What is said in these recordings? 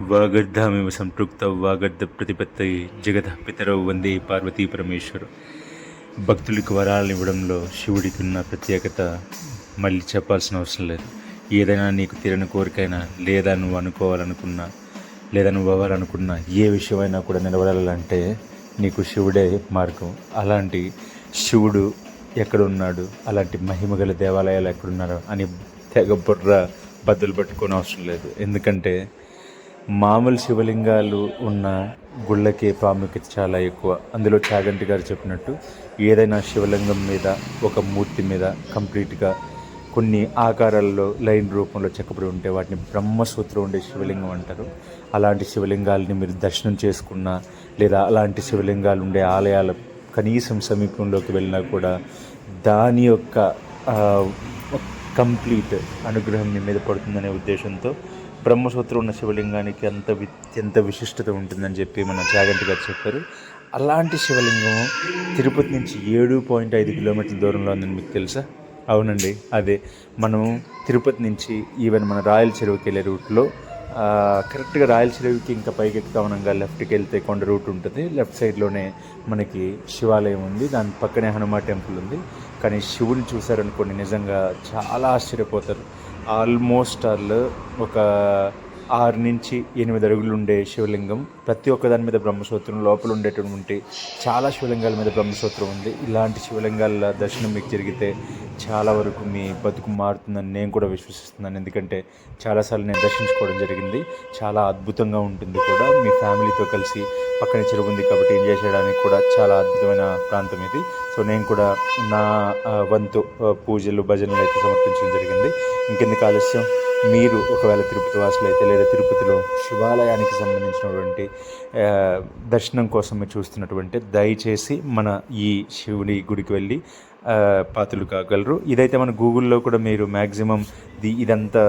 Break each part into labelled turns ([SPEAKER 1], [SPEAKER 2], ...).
[SPEAKER 1] వాగర్ధామివ సంపృక్త వాగర్ధ ప్రతిపత్తి జగత పితరవు వందే పార్వతీ పరమేశ్వరు. భక్తులకు వరాలను ఇవ్వడంలో శివుడికి ఉన్న ప్రత్యేకత మళ్ళీ చెప్పాల్సిన అవసరం లేదు. ఏదైనా నీకు తీరని కోరికైనా లేదా నువ్వు అనుకోవాలనుకున్నా లేదా నువ్వు అవ్వాలనుకున్నా ఏ విషయమైనా కూడా నిలబడాలంటే నీకు శివుడే మార్గం. అలాంటి శివుడు ఎక్కడున్నాడు? అలాంటి మహిమగల దేవాలయాలు ఎక్కడున్నారో అని తెగ బుర్ర బద్దలు పట్టుకోని అవసరం లేదు. ఎందుకంటే మామూలు శివలింగాలు ఉన్న గుళ్ళకే ప్రాముఖ్యత చాలా ఎక్కువ. అందులో చాగంటి గారు చెప్పినట్టు ఏదైనా శివలింగం మీద ఒక మూర్తి మీద కంప్లీట్గా కొన్ని ఆకారాల్లో లైన్ రూపంలో చెక్కబడి ఉంటే వాటిని బ్రహ్మసూత్రం ఉండే శివలింగం అంటారు. అలాంటి శివలింగాలని మీరు దర్శనం చేసుకున్నా లేదా అలాంటి శివలింగాలు ఉండే ఆలయాల కనీసం సమీపంలోకి వెళ్ళినా కూడా దాని యొక్క కంప్లీట్ అనుగ్రహం మీ మీద పడుతుందనే ఉద్దేశంతో బ్రహ్మసూత్రం ఉన్న శివలింగానికి అంత వి ఎంత విశిష్టత ఉంటుందని చెప్పి మన జాగంటి గారు చెప్పారు. అలాంటి శివలింగం తిరుపతి నుంచి ఏడు పాయింట్ ఐదు కిలోమీటర్ల దూరంలో ఉందని మీకు తెలుసా? అవునండి అదే. మనం తిరుపతి నుంచి ఈవెన్ మన రాయల చెరువుకి వెళ్ళే రూట్లో కరెక్ట్గా రాయల చెరువుకి ఇంకా పైకి ఎక్కుతామనంగా లెఫ్ట్కి వెళ్తే కొండ రూట్ ఉంటుంది. లెఫ్ట్ సైడ్లోనే మనకి శివాలయం ఉంది. దాని పక్కనే హనుమా టెంపుల్ ఉంది. కానీ శివుని చూశారనుకోండి నిజంగా చాలా ఆశ్చర్యపోతారు. ఆల్మోస్ట్ ఆల్ ఒక ఆరు నుంచి ఎనిమిది అడుగులు ఉండే శివలింగం ప్రతి ఒక్క దాని మీద బ్రహ్మసూత్రం లోపల ఉండేటువంటి చాలా శివలింగాల మీద బ్రహ్మసూత్రం ఉంది. ఇలాంటి శివలింగాల దర్శనం మీకు జరిగితే చాలా వరకు మీ బతుకు మారుతుందని నేను కూడా విశ్వసిస్తున్నాను. ఎందుకంటే చాలాసార్లు నేను దర్శించుకోవడం జరిగింది. చాలా అద్భుతంగా ఉంటుంది కూడా. మీ ఫ్యామిలీతో కలిసి పక్కన చెరువు ఉంది కాబట్టి ఎంజాయ్ చేయడానికి కూడా చాలా అద్భుతమైన ప్రాంతం ఇది. సో నేను కూడా నా వంతు పూజలు భజనలు అయితే సమర్పించడం జరిగింది. ఇంకెందుకు ఆలస్యం? మీరు ఒకవేళ తిరుపతి వాసులు అయితే లేదా తిరుపతిలో శివాలయానికి సంబంధించినటువంటి దర్శనం కోసం మీరు చూస్తున్నటువంటి దయచేసి మన ఈ శివుని గుడికి వెళ్ళి పాత్రలు కాగలరు. ఇదైతే మన గూగుల్లో కూడా మీరు మ్యాక్సిమం ది ఇదంతా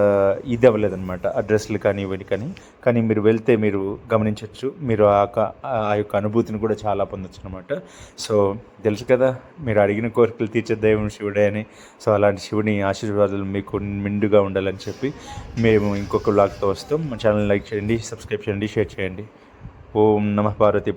[SPEAKER 1] ఇది అవ్వలేదన్నమాట. అడ్రస్లు కానీ ఇవన్నీ కానీ. కానీ మీరు వెళ్తే మీరు గమనించవచ్చు మీరు ఆ యొక్క- ఆ యొక్క అనుభూతిని కూడా చాలా పొందొచ్చు అనమాట సో తెలుసు కదా మీరు అడిగిన కోరికలు తీర్చే దైవం శివుడే అని. సో అలాంటి శివుని ఆశీర్వాదాలు మీకు మిండుగా ఉండాలని చెప్పి మేము ఇంకొక బ్లాగ్తో వస్తాం. మా ఛానల్ లైక్ చేయండి సబ్స్క్రైబ్ చేయండి షేర్ చేయండి. ఓం నమ పార్వతి